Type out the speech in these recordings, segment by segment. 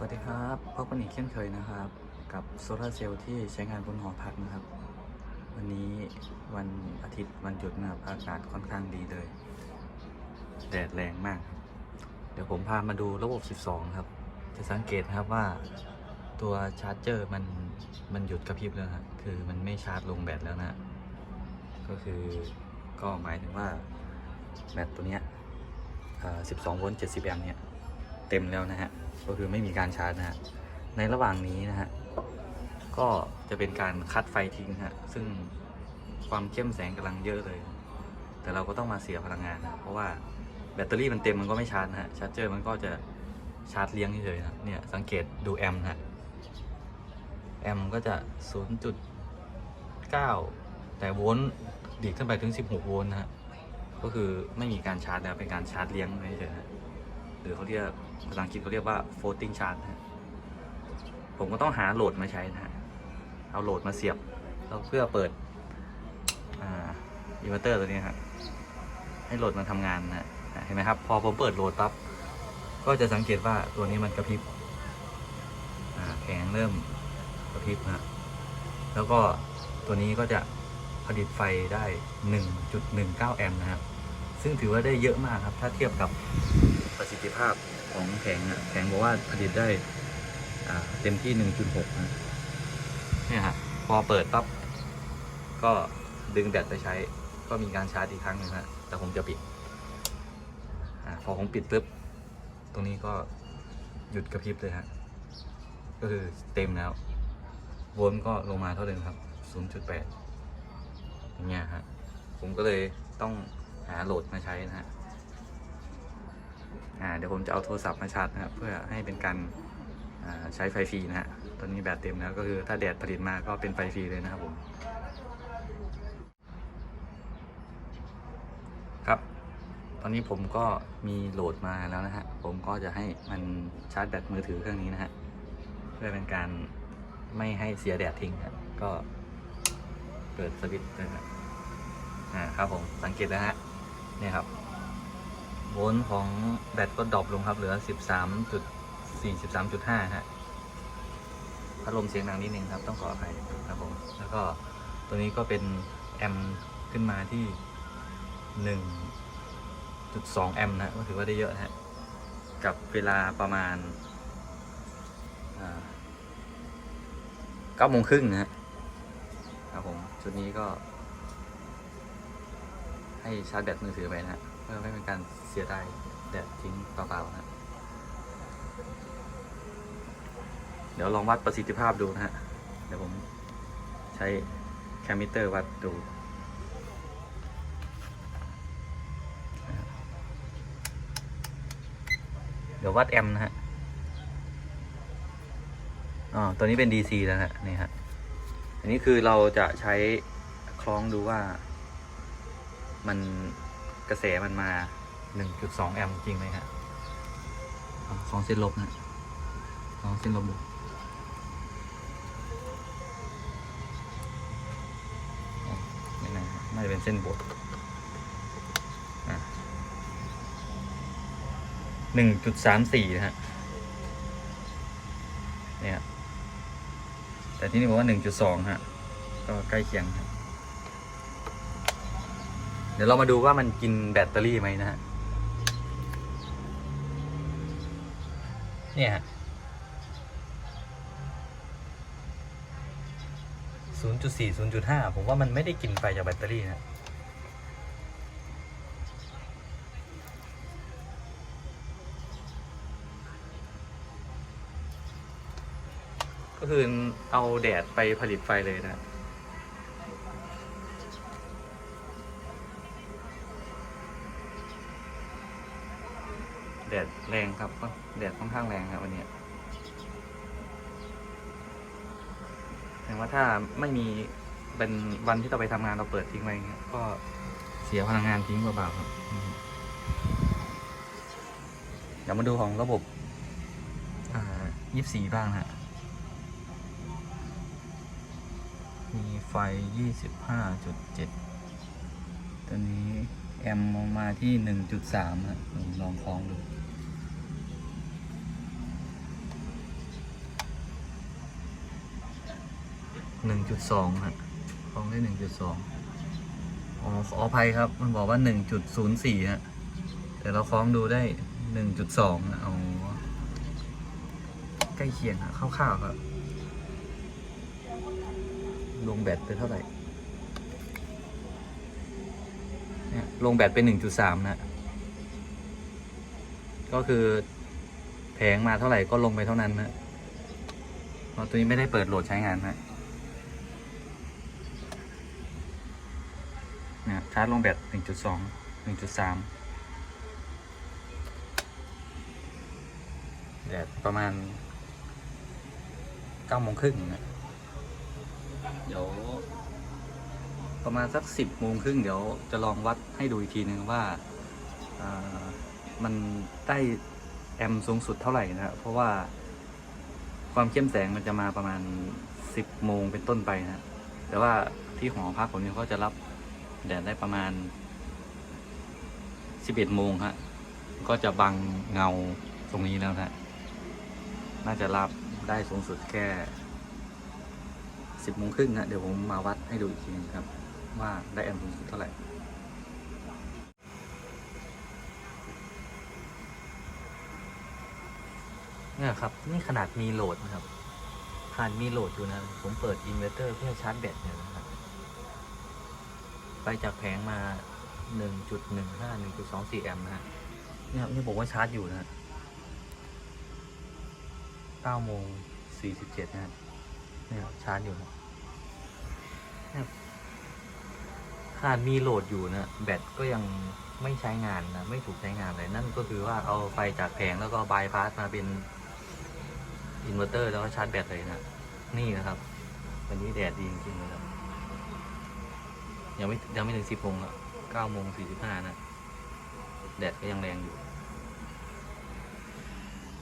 สวัสดีครับพบกันอีกเช่นเคยนะครับ กับโซลาเซลล์ที่ใช้งานบนหอพักนะครับ วันนี้วันอาทิตย์วันหยุดนะครับอากาศค่อนข้างดีเลย แดดแรงมาก เดี๋ยวผมพามาดูระบบ 12 ครับ จะสังเกตครับว่าตัวชาร์จเจอร์มันมันหยุดกระพริบแล้วนะคือมันไม่ชาร์จลงแบตแล้วนะ ก็คือก็หมายถึงว่าแบตตัวเนี้ยเอ่อ12โวลต์70แอมป์เนี่ยเต็มแล้วนะฮะ ก็คือไม่มีการชาร์จนะฮะในระหว่างนี้นะฮะก็จะเป็นการคัดไฟทิ้งฮะซึ่งความเข้มแสงกำลังเยอะเลย แต่เราก็ต้องมาเสียพลังงานนะเพราะว่าแบตเตอรี่มันเต็มมันก็ไม่ชาร์จนะฮะชาร์จเจอร์มันก็จะชาร์จเลี้ยงเฉยๆนะเนี่ยสังเกตดูแอมนะฮะแอมก็จะ 0.9 แต่โวลต์ดีดขึ้นไปถึง 16 โวลต์นะฮะก็คือไม่มีการชาร์จแล้วเป็นการชาร์จเลี้ยงเฉยๆนะ หรือเขาเรียกภาษาอังกฤษเขาเรียกว่า floating charge นะผมก็ต้องหาโหลดมาใช้นะฮะเอาโหลดมาเสียบแล้วเพื่อเปิดอินเวอร์เตอร์ตัวนี้ครับให้โหลดมันทำงานนะเห็นไหมครับ พอผมเปิดโหลดปั๊บก็จะสังเกตว่าตัวนี้มันกระพริบอ่าแผงเริ่มกระพริบนะฮะแล้วก็ตัวนี้ก็จะผลิตไฟได้ 1.19 แอมป์นะครับ ซึ่งถือว่าได้เยอะมากครับ ถ้าเทียบกับ ประสิทธิภาพของแผงอะแผงบอกว่าผลิตได้อ่าเต็มที่ 1.6นะเนี่ยฮะพอเปิดปั๊บก็ดึงแบตไปใช้ ก็มีการชาร์จอีกครั้งหนึ่งฮะแต่ผมจะปิดอาพอผมปิดปุ๊บตรงนี้ก็หยุดกระพริบเลยฮะก็คือเต็มแล้วโวลต์ก็ลงมาเท่าเดิมครับ 0.8อย่างเงี้ยฮะผมก็เลยต้องหาโหลดมาใช้นะฮะ เดี๋ยวผมจะเอาโทรศัพท์มาชาร์จนะครับเพื่อให้เป็นการใช้ไฟฟรีนะฮะตอนนี้แบตเต็มแล้วก็คือถ้าแดดผลิตมาก็เป็นไฟฟรีเลยนะครับผมครับ ตอนนี้ผมก็มีโหลดมาแล้วนะฮะผมก็จะให้มันชาร์จแบตมือถือเครื่องนี้นะฮะเพื่อเป็นการไม่ให้เสียแดดทิ้งครับก็เปิดสวิตช์นะครับอ่าครับผมสังเกตแล้วฮะเนี่ยครับ วลต์ของแบตก็ดรอปลงครับ เหลือ 13.4 13.5 ฮะ พัดลมเสียงดังนิดนึงครับ ต้องขออภัยครับผม แล้วก็ตัวนี้ก็เป็นแอมป์ขึ้นมาที่ 1.2 แอมป์นะ ก็ถือว่าได้เยอะฮะ กับเวลาประมาณ9โมงครึ่งนะฮะครับผม ชุดนี้ก็ให้ชาร์จแบตมือถือไปนะฮะ พื่อไม่เป็นการเสียดายแดดทิ้งเปล่าๆนะเดี๋ยวลองวัดประสิทธิภาพดูนะฮะ เดี๋ยวผมใช้แคมมิเตอร์วัดดูเดี๋ยววัดแอมนะฮะ อ๋อ ตัวนี้เป็น DC แล้วนะฮะนี่ฮะ อันนี้คือเราจะใช้คล้องดูว่ามัน กระแสมันมา 1.2 แอมป์จริงไหมฮะเอาสองเส้นลบนะสองเส้นลบดูไม่น่าน่าจะเป็นเส้นบวกอะ1.34นะฮะ เนี่ย แต่ที่นี่บอกว่า1.2ฮะ ก็ใกล้เคียงครับ เดี๋ยวเรามาดูว่ามันกินแบตเตอรี่ไหมนะฮะ เนี่ยฮะ0.4 0.5ผมว่ามันไม่ได้กินไฟจากแบตเตอรี่นะก็คือเอาแดดไปผลิตไฟเลยนะ แดดแรง ครับก็แดดค่อนข้างแรงครับวันนี้แสดงว่าถ้าไม่มีเป็นวันที่เราไปทำงานเราเปิดทิ้งไว้อย่างเงี้ยก็เสียพลังงานทิ้งเปล่าๆครับอืมเดี๋ยวมาดูของระบบยี่สี่บ้างนะฮะ มีไฟยี่สิบห้าจุดเจ็ดตัวนี้แอมมองมาที่หนึ่งจุดสามฮะลองคล้องดู หนึ่งจุดสองฮะคล้องได้หนึ่งจุดสองอ๋อขออภัยครับ มันบอกว่าหนึ่งจุดศูนย์สี่ฮะ แต่เราคล้องดูได้หนึ่งจุดสองอ๋อใกล้เคียงครับคร่าวๆครับ ลงแบตไปเท่าไหร่ลงแบตไปหนึ่งจุดสามนะ ก็คือแผงมาเท่าไหร่ก็ลงไปเท่านั้นนะเพราะตัวนี้ไม่ได้เปิดโหลดใช้งานนะเนี่ยชาร์จลงแบตหนึ่งจุดสองหนึ่งจุดสามแดดประมาณเก้าโมงครึ่งนะเดี๋ยว ประมาณสักสิบโมงครึ่งเดี๋ยวจะลองวัดให้ดูอีกทีนึงว่าามันได้แอมสูงสุดเท่าไหร่นะครับเพราะว่าความเข้มแสงมันจะมาประมาณสิบโมงเป็นต้นไปนะแต่ว่าที่หอพักผมเนี่ยเขาจะรับ แดดได้ประมาณสิบเอ็ดโมงฮะ ก็จะบังเงาตรงนี้แล้วนะน่าจะรับได้สูงสุดแค่สิบโมงครึ่งนะเดี๋ยวผมมาวัดให้ดูอีกทีนึงครับ ว่าได้แอมป์สูงสุดเท่าไหร่เนี่ยครับ นี่ขนาดมีโหลดนะครับขนาดมีโหลดอยู่นะ ผมเปิดอินเวอร์เตอร์เพื่อชาร์จแบตเนี่ยนะครับ ไปจากแผงมา 1.15 1.24 แอมป์นะฮะเนี่ยครับนี่ผมว่าชาร์จอยู่นะฮะ9โมง47นะฮะเนี่ยชาร์จอยู่นะขนาดมีโหลดอยู่นะแบตก็ยังไม่ใช้งานนะไม่ถูกใช้งานเลยนั่นก็คือว่าเอาไฟจากแผงแล้วก็บายพาสมาเป็นอินเวอร์เตอร์แล้วก็ชาร์จแบตเลยนะนี่นะครับ วันนี้แดดดีจริงๆเลยครับ ยังไม่ยังไม่ถึงสิบโมงอะเก้าโมงสี่สิบห้านะ แดดก็ยังแรงอยู่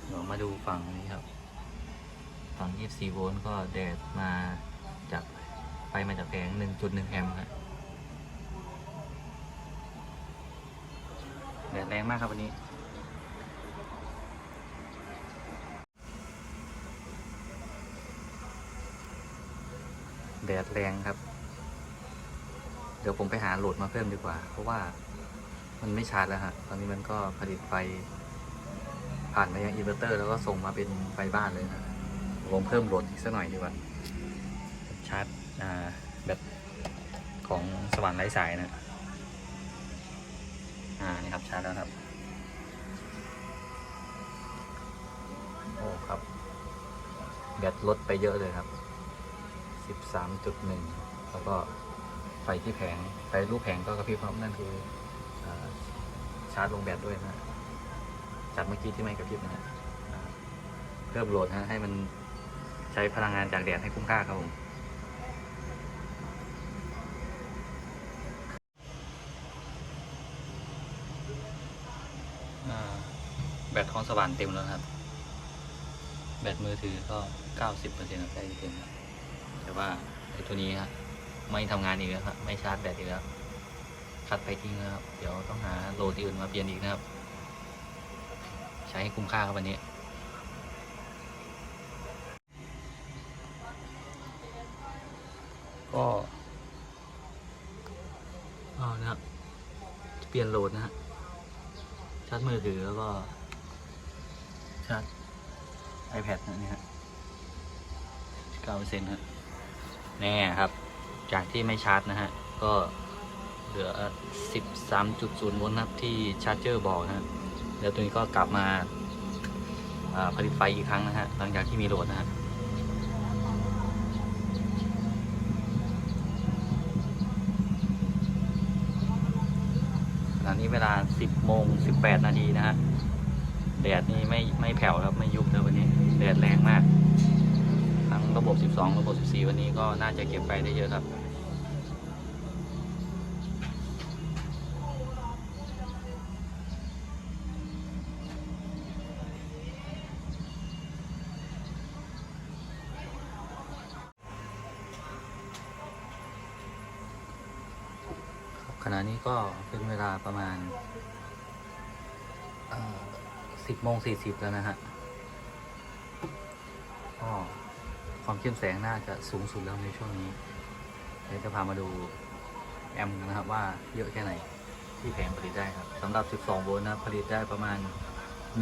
เดี๋ยวมาดูฝั่งนี้ครับ ฝั่งยี่สี่โวลต์ก็แดดมาจากไฟมาจากแผงหนึ่งจุดหนึ่งแอมป์ครับแดดแรงมากครับวันนี้แดดแรงครับ ดี๋ยวผมไปหาโหลดมาเพิ่มดีกว่า เพราะว่ามันไม่ชาร์จแล้วฮะ ตอนนี้มันก็ผลิตไฟ ผ่านมายังอินเวอร์เตอร์ แล้วก็ส่งมาเป็นไฟบ้านเลยนะผมเพิ่มโหลดอีกสักหน่อยดีกว่า ชาร์จแบบของสว่านไร้สายนะอ่านี่ครับชาร์จแล้วครับ โอ้ครับ แบตลดไปเยอะเลยครับสิบสามจุดหนึ่งแล้วก็ ไฟที่แผงไฟรูปแผงก็กระพริบครับนั่นคืออชาร์จลงแบตด้วยนะจากเมื่อกี้ที่ไม่กระพริบนะฮะอ่าเพิ่มโหลดนะให้มันใช้พลังงานจากแดดให้คุ้มค่าครับผมแบตของสว่านเต็มแล้วครับ แบตมือถือก็เก้าสิบเปอร์เซ็นต์ใกล้เต็มแล้วแต่ว่าไอ้ตัวนี้ครับ ไม่ทำงานอีกแล้วครับไม่ชาร์จแบตอีกแล้วคัดไปทิ้งแล้วครับเดี๋ยวต้องหาโหลดอื่นมาเปลี่ยนอีกนะครับ ใช้ให้คุ้มค่าครับวันนี้ก็อ๋อนะครับเปลี่ยนโหลดนะฮะชาร์จมือถือแล้วก็ชาร์จ iPad นะนี่ฮะเก้าเปอร์เซ็นต์ฮะแน่ครับ จากที่ไม่ชาร์จนะฮะ ก็เหลือ 13.0โวลต์นะครับที่ชาร์จเจอร์บอกนะฮะแล้วตัวนี้ก็กลับมาผลิตไฟอีกครั้งนะฮะ หลังจากที่มีโหลดนะฮะขณะนี้เวลา 10โมง18 นาทีนะฮะ แดดนี่ไม่ไม่แผ่วครับ ไม่ยุบเลยวันนี้ แดดแรงมาก ระบบ 12 ระบบ 14 วันนี้ก็น่าจะเก็บไฟได้เยอะครับ ขณะนี้ก็เป็นเวลาประมาณสิบโมงสี่สิบแล้วนะฮะก็ ความเข้มแสงน่าจะสูงสุดแล้วในช่วงนี้เดี๋ยวจะพามาดูแอมป์นะครับว่าเยอะแค่ไหนที่แผงผลิตได้ครับสำหรับ 12 โวลต์นะผลิตได้ประมาณ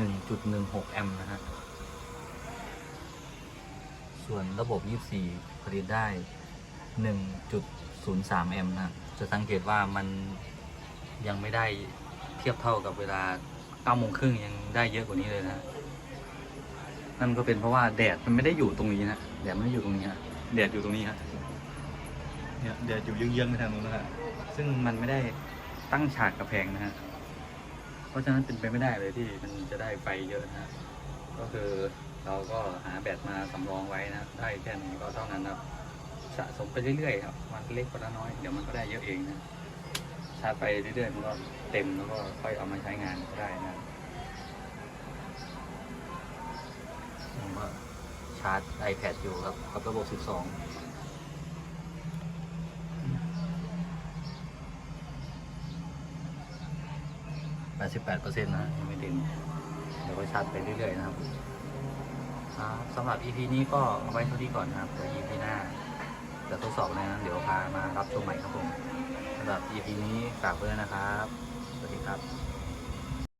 1.16 แอมป์นะฮะส่วนระบบ 24 ผลิตได้ 1.03 แอมป์นะจะสังเกตว่ามันยังไม่ได้เทียบเท่ากับเวลา9โมงครึ่งยังได้เยอะกว่านี้เลยนะ นั่นก็เป็นเพราะว่าแดดมันไม่ได้อยู่ตรงนี้นะ แดดไม่ได้อยู่ตรงนี้ฮะแดดอยู่ตรงนี้ฮะเนี่ยแดดอยู่เยื้องๆไปทางนู้นนะฮะซึ่งมันไม่ได้ตั้งฉากกับแพงนะฮะเพราะฉะนั้นเป็นไปไม่ได้เลยที่มันจะได้ไฟเยอะนะฮะก็คือเราก็หาแบตมาสำรองไว้นะ ได้แค่นี้ก็เท่านั้นนะครับสะสมไปเรื่อยๆครับวันเล็กวันละน้อยเดี๋ยวมันก็ได้เยอะเองนะชาร์จไปเรื่อยๆมันก็เต็มแล้วก็ค่อยเอามาใช้งานก็ได้นะ ชาร์จ iPad อยู่ครับกับระบบ 12 88%นต์นะยังไม่เต็มเดี๋ยวก็ชาร์จไปเรื่อยๆนะครับสำหรับ EP นี้ก็เอาไว้เท่านี้ก่อนนะครับเดี๋ยว EP หน้าจะทดสอบอะไรนั้นเดี๋ยวพามารับชมใหม่ครับผมสำหรับ EP นี้ฝากไว้นะครับ สวัสดีครับ